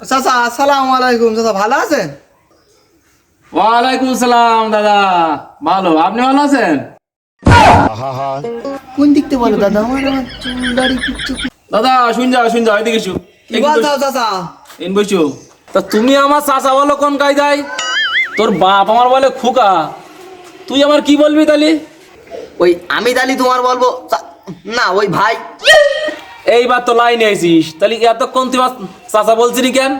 চাচা আসসালামু আলাইকুম। চাচা ভালো আছেন? ওয়ালাইকুম সালাম দাদা। ভালো। আপনি ভালো আছেন? কোন দিকতে বলো দাদা? আমার আমার চুল দাড়ি কিচ্ছু দাদা শুন যাও শুন যাও এদিকে এসো। কি বলছো চাচা? এন বসো। তা তুমি আমার চাচা বলো কোন কায়দায়? তোর বাপ আমার বলে খুকা। তুই আমার কি বলবি তাহলে? ওই আমি তাহলে তোমার বলব না ওই ভাই। এইবার তো লাইনে আইছিস। তাহলে এতক্ষণ তুই চাচা বলছিলি কেন?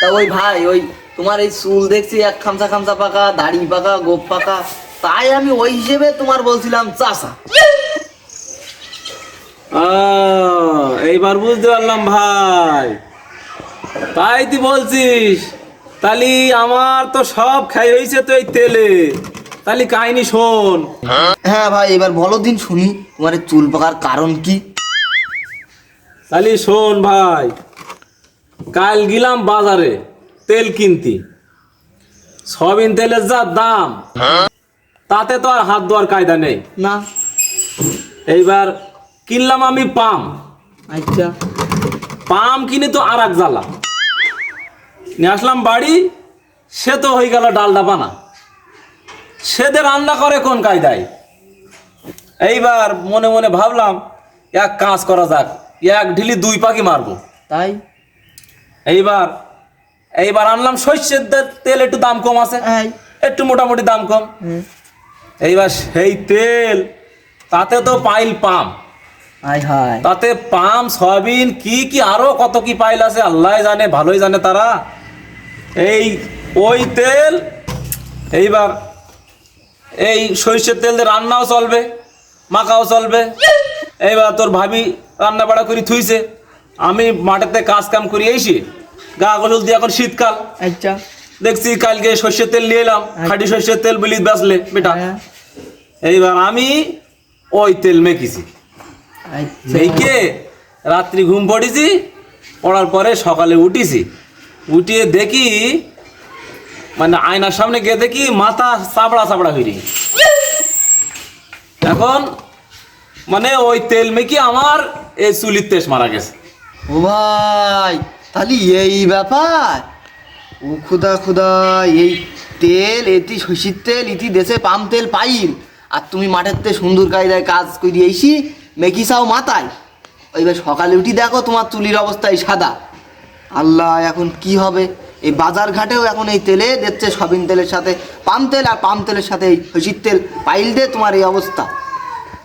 তা ওই ভাই ওই তোমার এই চুল দেখছি এক খামচা খামচা পাকা দাড়ি পাকা গোপ পাকা। তাই আমি ওই হিসেবে তোমার বলছিলাম চাচা। আহ, এইবার বুঝতে পারলাম ভাই। তাই তুই বলছিস তাহলে আমার তো সব খাই হয়েছে তো এই তেলে। তাহলে কাহিনী শোন। হ্যাঁ ভাই এবার বলো দিন শুনি তোমার এই চুল পাকার কারণ কি? তাহলে শোন ভাই কাল গেলাম বাজারে তেল কিনতি। সবিন তেলের যা দাম তাতে তো আর হাত ধোয়ার কায়দা নেই। না। এইবার কিনলাম আমি পাম। আচ্ছা। পাম কিনে তো আর এক জ্বালা। নিয়ে আসলাম বাড়ি সে তো হয়ে গেল ডালডা বানা। সেদে রান্না করে কোন কায়দায়? এইবার মনে মনে ভাবলাম এক কাজ করা যাক। এক ঢিলি দুই পাখি মারবো। তাই? এইবার এইবার আনলাম সর্ষের তে- তেল একটু দাম কম আছে। একটু মোটামুটি দাম কম। এইবার সেই তেল তাতে তো পাইল পাম। তাতে পাম সয়াবিন কি কি আরও কত কি পাইল আছে আল্লাহ জানে ভালোই জানে তারা। এই ওই তেল এইবার এই সরিষের তেল দিয়ে রান্নাও চলবে মাখাও চলবে। এইবার তোর ভাবি রান্না বাড়া করে থুইছে। আমি মাঠেতে কাজ কাম করি এসে গা গোসল দিয়ে এখন শীতকাল। আচ্ছা। দেখছি কালকে সর্ষের তেল নিয়ে এলাম খাঁটি সর্ষের তেল বলি বেচলে বেটা। হ্যাঁ। এইবার আমি ওই তেল মেখেছি। মেখে রাত্রি ঘুম পড়েছি পড়ার পরে সকালে উঠিছি। উঠিয়ে দেখি মানে আয়নার সামনে গিয়ে দেখি মাথা চাপড়া চাপড়া হয়ে এখন মানে ওই তেল মেখে আমার এই চুলির তেজ মারা গেছে। ও ভাই, তাহলে এই ব্যাপার? ও খুদা খুদা, এই তেল, এটি শশীর তেল ইতি দেশে পাম তেল পাইল। আর তুমি মাঠের তে সুন্দর কায়দায় কাজ করে এসি মেকিসাও মাথায়। এবার সকালে উঠি দেখো তোমার চুলির অবস্থা এই সাদা। আল্লাহ, এখন কি হবে? এই বাজার ঘাটেও এখন এই তেলে দিচ্ছে সবিন তেলের সাথে পাম তেল আর পাম তেলের সাথে এই শশীর তেল পাইল দে তোমার এই অবস্থা।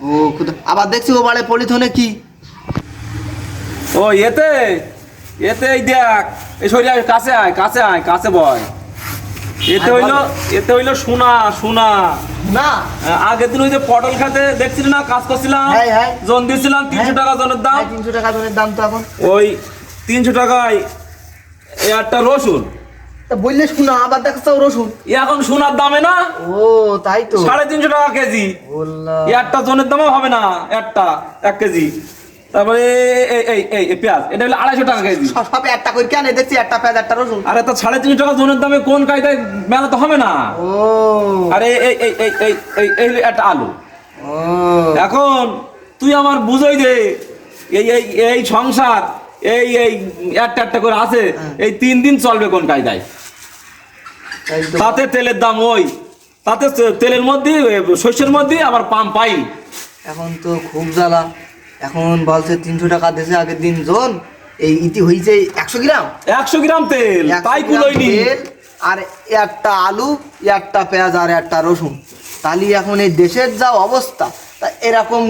ও খুদা। আবার দেখছি ও বাড়ে পলিথনে কি? ও এতে এতে এই দেখ এই শরীর কাছে আয় কাছে আয় কাছে বয়। এতে হইল এতে হইল সোনা সোনা। না আগের দিন ওই যে পটল খাতে দেখছিলি না কাজ করছিলাম? হ্যাঁ, হ্যাঁ। জন দিয়েছিলাম তিনশো টাকা জনের দাম। তিনশো টাকা জনের দাম তো এখন। ওই তিনশো টাকায় এই একটা রসুন। তা বললে শোনা আবার দেখছ রসুন এখন সোনার দামে না? ও তাই তো। সাড়ে তিনশো টাকা কেজি। একটা জনের দামও হবে না একটা এক কেজি। তারপরে এই এই এই পেঁয়াজ এটা হলো আড়াইশো টাকা কেজি। সব একটা করে কেন দেখছি একটা পেঁয়াজ একটা রসুন। আরে তা সাড়ে তিনশো টাকা জনের দামে কোন কায়দায় মেলা তো হবে না? ও। আরে এই এই এই এই এই এই হলো একটা আলু। এখন তুই আমার বুঝই দে এই এই এই সংসার এই এই একটা একটা করে আছে এই তিন দিন চলবে কোন কায়দায়। তাতে তেলের দাম ওই তাতে তেলের মধ্যে শস্যের মধ্যে আবার পাম পাই। এখন তো খুব জ্বালা। এখন বলছে তিনশো টাকা দেশে আগের দিন জন এই ইতি হয়েছে একশো গ্রাম। একশো গ্রাম তেল 100 তাই কুলোইনি আর একটা আলু একটা পেঁয়াজ আর একটা রসুন। তাহলে এখন এই দেশের যা অবস্থা তা এরকম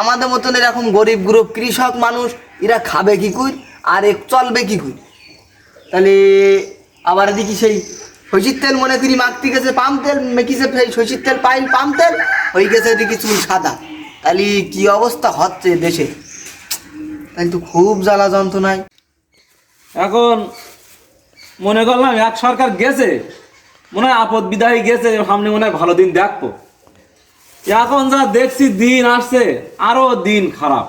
আমাদের মতন এরকম গরিব গ্রুপ কৃষক মানুষ এরা খাবে কি কুই? আর এক চলবে কি কুই? তাহলে আবার দেখি সেই সইষির তেল মনে করি মাখতে গেছে, পাম তেল মেকিছে সইষির তেল, পাইল পাম তেল, হয়ে গেছে দেখি চুল সাদা। তাহলে কি অবস্থা হচ্ছে দেশে? তাহলে তো খুব জ্বালা যন্ত্রণায়। এখন মনে করলাম এক সরকার গেছে, মনে হয় আপদ বিদায় গেছে, সামনে মনে হয় ভালো দিন দেখব। এখন যা দেখছি, দিন আসছে, আরও দিন খারাপ।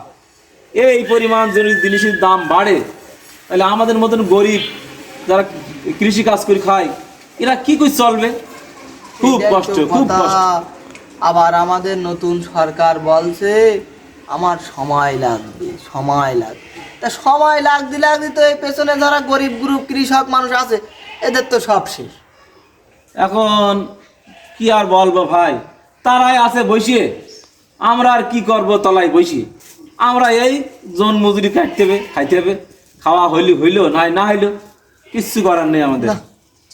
এই পরিমাণ জিনিসের দাম বাড়ে, তাহলে আমাদের মতন গরিব যারা কৃষি কাজ করে খায় এরা কি করে চলবে? খুব কষ্ট খুব। কষ্ট। আবার আমাদের নতুন সরকার বলছে আমার সময় লাগবে সময় লাগবে। তা সময় লাগতে লাগতে তো এই পেছনে যারা গরিব গ্রুপ কৃষক মানুষ আছে এদের তো সব শেষ। এখন কি আর বলব ভাই? তারাই আছে বসিয়ে। আমরা আর কি করব তলায় বসি আমরা এই জন মজুরি কাটতে হবে খাইতে হবে। খাওয়া হইলি হইল নাই না হইল কিচ্ছু করার নেই আমাদের।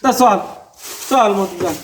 না। তা চল চল মতি চল